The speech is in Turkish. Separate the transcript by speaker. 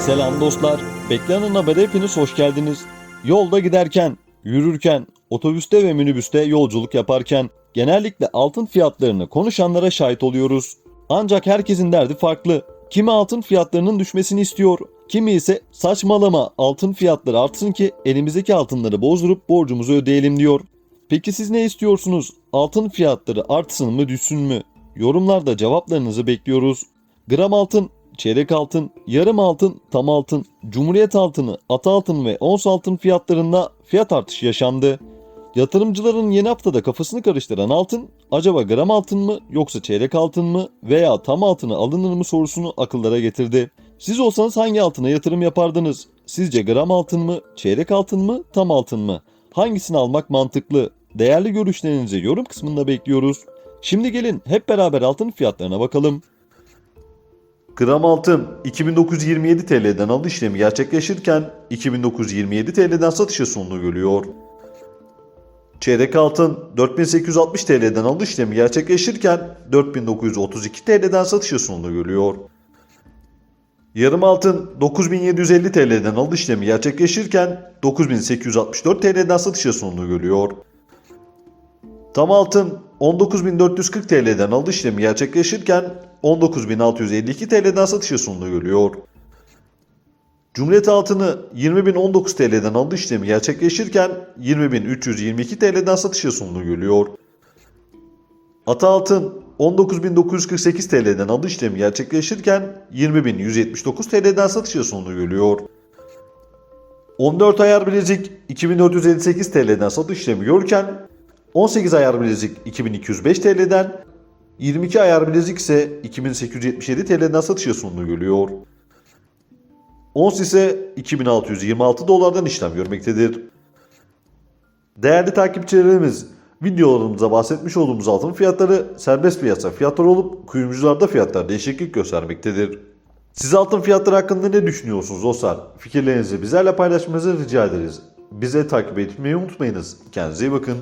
Speaker 1: Selam dostlar. Beklenen habere hepiniz hoş geldiniz. Yolda giderken, yürürken, otobüste ve minibüste yolculuk yaparken genellikle altın fiyatlarını konuşanlara şahit oluyoruz. Ancak herkesin derdi farklı. Kimi altın fiyatlarının düşmesini istiyor, kimi ise saçmalama altın fiyatları artsın ki elimizdeki altınları bozdurup borcumuzu ödeyelim diyor. Peki siz ne istiyorsunuz? Altın fiyatları artsın mı düşsün mü? Yorumlarda cevaplarınızı bekliyoruz. Gram altın, çeyrek altın, yarım altın, tam altın, cumhuriyet altını, at altın ve ons altın fiyatlarında fiyat artışı yaşandı. Yatırımcıların yeni haftada kafasını karıştıran altın, acaba gram altın mı yoksa çeyrek altın mı veya tam altını alınır mı sorusunu akıllara getirdi. Siz olsanız hangi altına yatırım yapardınız? Sizce gram altın mı, çeyrek altın mı, tam altın mı? Hangisini almak mantıklı? Değerli görüşlerinizi yorum kısmında bekliyoruz. Şimdi gelin hep beraber altın fiyatlarına bakalım.
Speaker 2: Gram altın 2927 TL'den alış işlemi gerçekleşirken 2927 TL'den satışa sunduğu görülüyor. Çeyrek altın 4860 TL'den alış işlemi gerçekleşirken 4932 TL'den satışa sunduğu görülüyor. Yarım altın 9750 TL'den alış işlemi gerçekleşirken 9864 TL'den satışa sunduğu görülüyor. Tam altın 19.440 TL'den alış işlemi gerçekleşirken 19.652 TL'den satışa sunduğu görülüyor. Cumhuriyet altını 20.019 TL'den alış işlemi gerçekleşirken 20.322 TL'den satışa sunduğu görülüyor. Ata altın 19.948 TL'den alış işlemi gerçekleşirken 20.179 TL'den satışa sunduğu görülüyor. 14 ayar bilezik 2458 TL'den satış işlemi görürken 18 ayar bilezik 2205 TL'den 22 ayar bilezik ise 2877 TL'den satışa sunduğu görülüyor. Ons ise 2626 dolardan işlem görmektedir. Değerli takipçilerimiz, videolarımıza bahsetmiş olduğumuz altın fiyatları serbest piyasa fiyatları olup kuyumcularda fiyatlar değişiklik göstermektedir. Siz altın fiyatları hakkında ne düşünüyorsunuz dostlar? Fikirlerinizi bizlerle paylaşmanızı rica ederiz. Bize takip etmeyi unutmayınız. Kendinize iyi bakın.